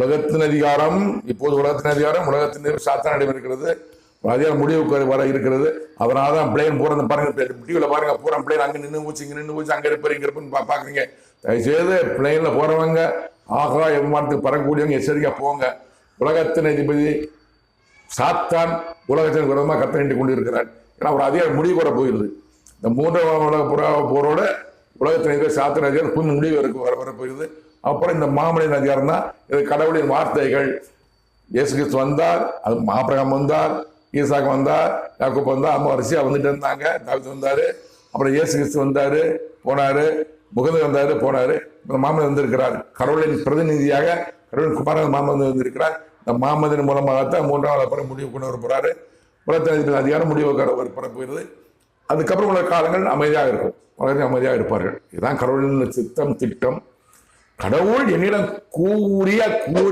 உலகத்தின் அதிகாரம் இப்போது உலகத்தின் அதிகாரம் உலகத்தின் சாத்தானிடம் இருக்கிறது அதிகாரம் முடிவுக்கு வர இருக்கிறது. அதனால தான் பிளேன் போறது பாருங்க டிவியில் பாருங்க பூரா பிளேன் அங்கே நின்று போச்சு இங்கே நின்று போச்சு அங்கே இருப்பாரு இங்க இருப்புன்னு தயவுசெய்து பிளேனில் போகிறவங்க ஆகா எம்மானத்துக்கு பறக்கக்கூடியவங்க எச்சரிக்கையாக போங்க. உலகத்தின் அதிபதி சாத்தான் உலகத்தின் விரோதமாக கத்தனிட்டு கொண்டு இருக்கிறார் ஏன்னா ஒரு அதிகாரம் முடிவு வர போயிடுது. இந்த மூன்றாம் உலக புறா போரோட உலகத்தின் சாத்தன் சாத்தான் அதிகாரம் முடிவு வர வர போகிறது அப்புறம் இந்த மாமனின் அதிகாரம் தான் இது கடவுளின் வார்த்தைகள். இயேசு கிறிஸ்து வந்தார் அது மாபிரகம் வந்தார் ஈசாக்கு வந்தார் யாக்கோப் வந்தார் அம்மா வரிசையா வந்துட்டு இருந்தாங்க தாவித் வந்தாரு அப்புறம் இயேசு கிறிஸ்து வந்தாரு போனாரு முகந்து வந்தாரு போனாரு இந்த மாமன் வந்திருக்கிறார். கடவுளின் பிரதிநிதியாக கடவுளின் குமாரன் மாமன் வந்திருக்கிறார். இந்த மாமதின் மூலமாகத்தான் மூன்றாவது அப்புறம் முடிவு கொண்டு வர போறாரு. உலகத்தின் அதிகாரம் முடிவு வர அதுக்கப்புறம் உள்ள காலங்கள் அமைதியாக இருக்கும். உலகத்தில் அமைதியாக இருப்பார்கள். இதுதான் கடவுளின் சித்தம் திட்டம். கடவுள் என்னிடம் கூறிய கூறி